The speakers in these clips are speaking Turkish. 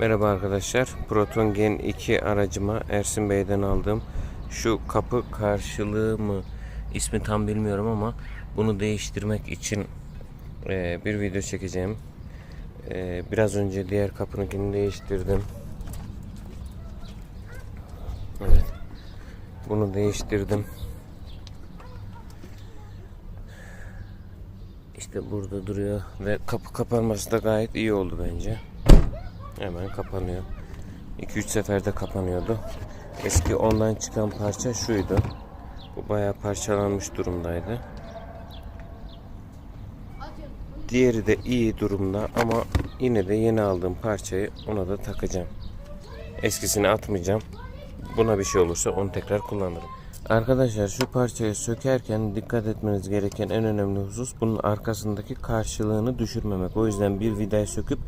Merhaba arkadaşlar. Proton Gen 2 aracıma Ersin Bey'den aldığım şu kapı karşılığı mı ismi tam bilmiyorum ama bunu değiştirmek için e, bir video çekeceğim. E, biraz önce diğer kapınınkini değiştirdim. Evet. Bunu değiştirdim. İşte burada duruyor ve kapı kapanması da gayet iyi oldu bence. Hemen kapanıyor. 2-3 seferde kapanıyordu. Eski ondan çıkan parça şuydu. Bu bayağı parçalanmış durumdaydı. Diğeri de iyi durumda ama yine de yeni aldığım parçayı ona da takacağım. Eskisini atmayacağım. Buna bir şey olursa onu tekrar kullanırım. Arkadaşlar şu parçayı sökerken dikkat etmeniz gereken en önemli husus bunun arkasındaki karşılığını düşürmemek. O yüzden bir vidayı söküp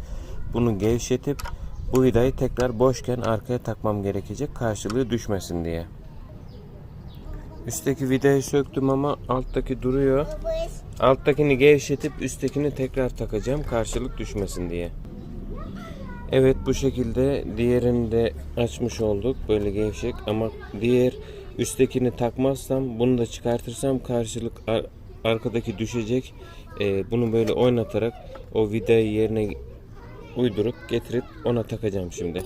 bunu gevşetip bu vidayı tekrar boşken arkaya takmam gerekecek karşılığı düşmesin diye. Üstteki vidayı söktüm ama alttaki duruyor. Alttakini gevşetip üsttekini tekrar takacağım karşılık düşmesin diye. Evet bu şekilde diğerini de açmış olduk böyle gevşek ama diğer üsttekini takmazsam bunu da çıkartırsam karşılık ar- arkadaki düşecek. Ee, bunu böyle oynatarak o vidayı yerine uydurup getirip ona takacağım şimdi.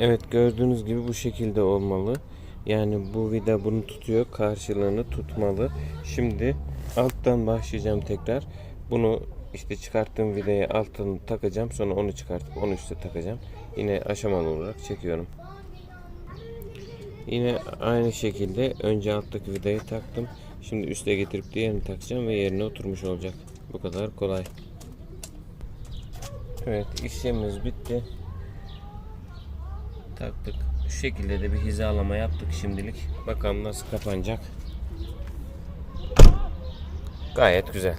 Evet gördüğünüz gibi bu şekilde olmalı. Yani bu vida bunu tutuyor karşılığını tutmalı. Şimdi alttan başlayacağım tekrar. Bunu işte çıkarttığım vidayı altını takacağım. Sonra onu çıkartıp onu üste takacağım. Yine aşamalı olarak çekiyorum. Yine aynı şekilde önce alttaki vidayı taktım. Şimdi üste getirip diğerini takacağım ve yerine oturmuş olacak. Bu kadar kolay. Evet işlemimiz bitti. Taktık. Şu şekilde de bir hizalama yaptık şimdilik. Bakalım nasıl kapanacak. Gayet güzel.